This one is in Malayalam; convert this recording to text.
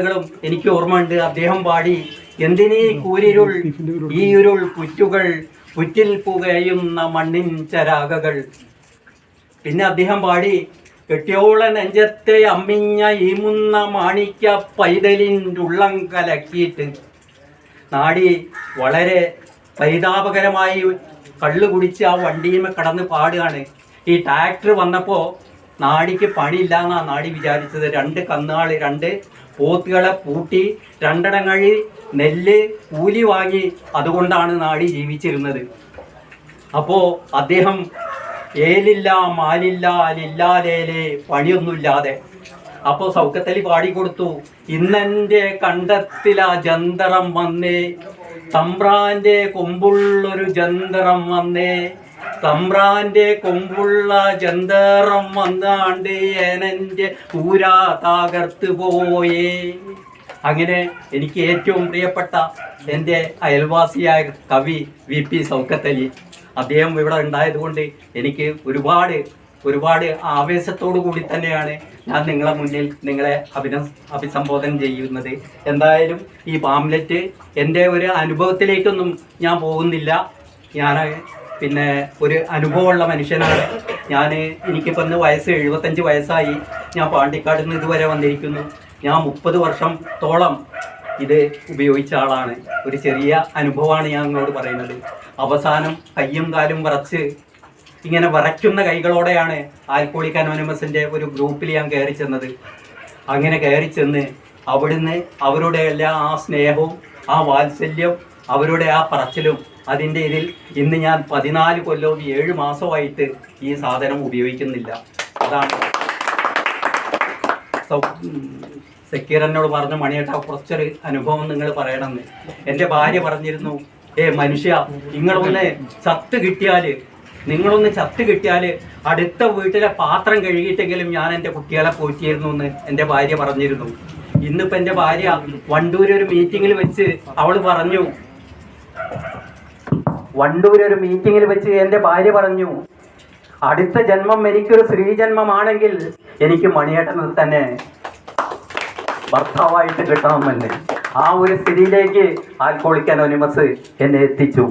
കളും എനിക്ക് ഓർമ്മയുണ്ട്. അദ്ദേഹം പാടി എന്തിനീ കൂരിരുൾ ഈ ഇരുൾ പുറ്റുകൾ പുറ്റിൽ പുകയുന്ന മണ്ണിൻ ചരാകകൾ പിന്നെ അദ്ദേഹം പാടി കെട്ടിയോള നെഞ്ചത്തെ അമ്മിഞ്ഞ ഈമുന്ന മാണിക്യ പൈതലിന്റെ ഉള്ളം കലക്കിയിട്ട് നാടി വളരെ പരിതാപകരമായി കള്ളു കുടിച്ച് ആ വണ്ടിയുമേ കടന്ന് പാടുകയാണ്. ഈ ട്രാക്ടർ വന്നപ്പോൾ നാടിക്ക് പണിയില്ല എന്നാ നാടി വിചാരിച്ചത്. രണ്ട് കന്നുകാളി രണ്ട് പോത്തുകളെ പൂട്ടി രണ്ടെണ്ണം നെല്ല് കൂലി വാങ്ങി അതുകൊണ്ടാണ് നാടി ജീവിച്ചിരുന്നത്. അപ്പോ അദ്ദേഹം ഏലില്ല മാലില്ല ലില്ലാലേലെ പണിയൊന്നുമില്ലാതെ അപ്പോ സൗക്കത്തലി പാടിക്കൊടുത്തു. ഇന്നെന്റെ കണ്ടത്തില ജന്തറം വന്നേ തമ്പ്രാന്റെ കൊമ്പുള്ളൊരു ജന്തറം വന്നേ തമ്പ്രാന്റെ കൊമ്പുള്ള ജന്തറം വന്നാണ്ട് ഏനന്റെ പൂരാ തകർത്ത് പോയേ. അങ്ങനെ എനിക്ക് ഏറ്റവും പ്രിയപ്പെട്ട എന്റെ അയൽവാസിയായ കവി വി പി സൗക്കത്തലി. അദ്ദേഹം ഇവിടെ ഉണ്ടായതുകൊണ്ട് എനിക്ക് ഒരുപാട് ഒരുപാട് ആവേശത്തോടു കൂടി തന്നെയാണ് ഞാൻ നിങ്ങളെ മുന്നിൽ നിങ്ങളെ അഭിന അഭിസംബോധന ചെയ്യുന്നത്. എന്തായാലും ഈ പാംലെറ്റ് എന്റെ ഒരു അനുഭവത്തിലേക്കൊന്നും ഞാൻ പോകുന്നില്ല. ഞാൻ പിന്നെ ഒരു അനുഭവമുള്ള മനുഷ്യനാണ്. ഞാൻ എനിക്കിപ്പോൾ ഇന്ന് വയസ്സ് എഴുപത്തഞ്ച് വയസ്സായി. ഞാൻ പാണ്ടിക്കാട് നിന്ന് ഇതുവരെ വന്നിരിക്കുന്നു. ഞാൻ മുപ്പത് വർഷത്തോളം ഇത് ഉപയോഗിച്ച ആളാണ്. ഒരു ചെറിയ അനുഭവമാണ് ഞാൻ നിങ്ങളോട് പറയുന്നത്. അവസാനം കയ്യും കാലും വിറച്ച് ഇങ്ങനെ വിറയ്ക്കുന്ന കൈകളോടെയാണ് ആൽക്കോളിക് അനോനിമസിന്റെ ഒരു ഗ്രൂപ്പിൽ ഞാൻ കയറി ചെന്നത്. അങ്ങനെ കയറി ചെന്ന് അവിടുന്ന് അവരുടെ എല്ലാ ആ സ്നേഹവും ആ വാത്സല്യവും അവരുടെ ആ പറച്ചിലും അതിന്റെ ഇതിൽ ഇന്ന് ഞാൻ പതിനാല് കൊല്ലവും ഏഴ് മാസമായിട്ട് ഈ സാധനം ഉപയോഗിക്കുന്നില്ല. അതാണ് സൗ- പറഞ്ഞ സക്കീർ പറഞ്ഞു മണിയേട്ട കുറച്ചൊരു അനുഭവം നിങ്ങൾ പറയണമെന്ന്. എന്റെ ഭാര്യ പറഞ്ഞിരുന്നു ഏ മനുഷ്യ നിങ്ങളൊന്ന് ചത്ത് കിട്ടിയാൽ നിങ്ങളൊന്ന് ചത്ത് കിട്ടിയാൽ അടുത്ത വീട്ടിലെ പാത്രം കഴുകിയിട്ടെങ്കിലും ഞാൻ എന്റെ കുട്ടികളെ പോറ്റിയിരുന്നു എന്ന് എന്റെ ഭാര്യ പറഞ്ഞിരുന്നു. ഇന്നിപ്പോൾ എന്റെ ഭാര്യ വണ്ടൂർ ഒരു മീറ്റിങ്ങിൽ വെച്ച് അവൾ പറഞ്ഞു വണ്ടൂര് ഒരു മീറ്റിങ്ങിൽ വെച്ച് എന്റെ ഭാര്യ പറഞ്ഞു അടുത്ത ജന്മം എനിക്കൊരു സ്ത്രീജന്മമാണെങ്കിൽ എനിക്ക് മണിയേട്ടനെ തന്നെ ഭർത്താവായിട്ട് കിട്ടണമെന്ന് ആ ഒരു സ്ഥിതിയിലേക്ക് ആൽക്കോളിക് അനോണിമസ് എന്നെ എത്തിച്ചു.